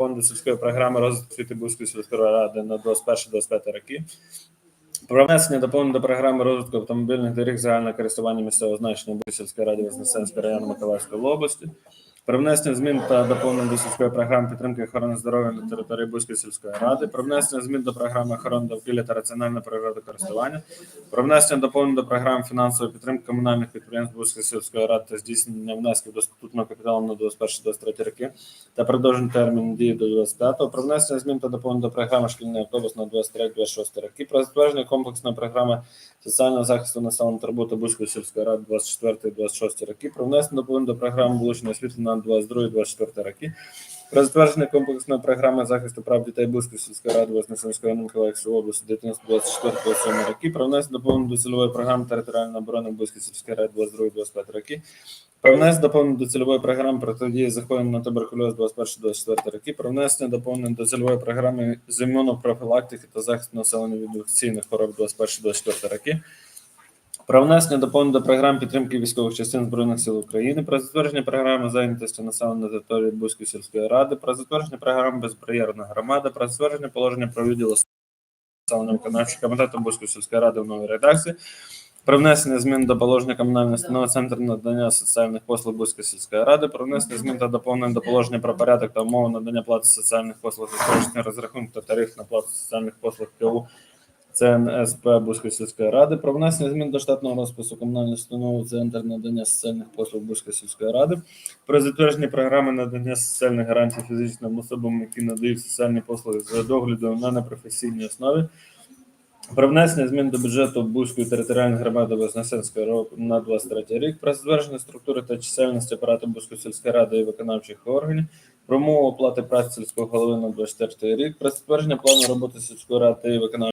фонду сільської програми розвитку освіти Бузької сільської ради на 21-25 роки. Про внесення доповнення до програми розвитку автомобільних доріг загального користування місцевого значення Бузької сільської ради Вознесенського району Миколаївської області. Про внесення змін та доповнень до сільської програми підтримки охорони здоров'я на території Бузької сільської ради. Про внесення змін до програми охорони довкілля та раціональне природокористування. Про внесення доповнень до програм фінансової підтримки комунальних підприємств Бузької сільської ради та здійснення внесків до статутного капіталу на 21-23 роки та продовження терміну дії до 25-го. Про внесення змін та доповнень до програми шкільний автобус на 23-26 роки. Про затвердження комплексної програми соціального захисту населення та роботи Бузької сільської ради 24-26 роки. Про внесення доповнень до програми вуличного освітлення на 22-24 роки. Про затвердження комплексної програми захисту прав дітей Бузької сільської ради Вознесенської Миколаївської області дитинства 24-27 роки. Про внесення доповнень до цільової програми територіальної оборони Бузької сільської ради 22-25 роки. Про внесення доповнень до цільової програми протидії захворювання на туберкульоз 21-24 роки. Про внесення доповнень до цільової програми з імунопрофілактики та захисту населення від інфекційних хвороб 21-24 роки. Про внесення доповнень до програм підтримки військових частин Збройних сил України, про затвердження програми зайнятості населення на території Бузької сільської ради, про затвердження програми безбар'єрна громада, про затвердження положення про відділ населення виконавчого комітету Бузької сільської ради в новій редакції, про внесення змін до положення комунальної установи Центр надання соціальних послуг Бузької сільської ради, про внесення змін та доповнення до положення про порядок та умови надання плати соціальних послуг історичний розрахунок та тариф на плату соціальних послуг КУ ЦНСП Бузької сільської ради про внесення змін до штатного розпису комунальної установи Центр надання соціальних послуг Бузької сільської ради, про затвердження програми надання соціальних гарантій фізичним особам, які надають соціальні послуги за доглядом на непрофесійній основі. Про внесення змін до бюджету Бузької територіальної громади Вознесенської року на 23 рік, про затвердження структури та чисельності апарату Бузької сільської ради і виконавчих органів, про умови оплати праці сільського голови на 24 рік, про затвердження плану роботи сільської ради і виконавчих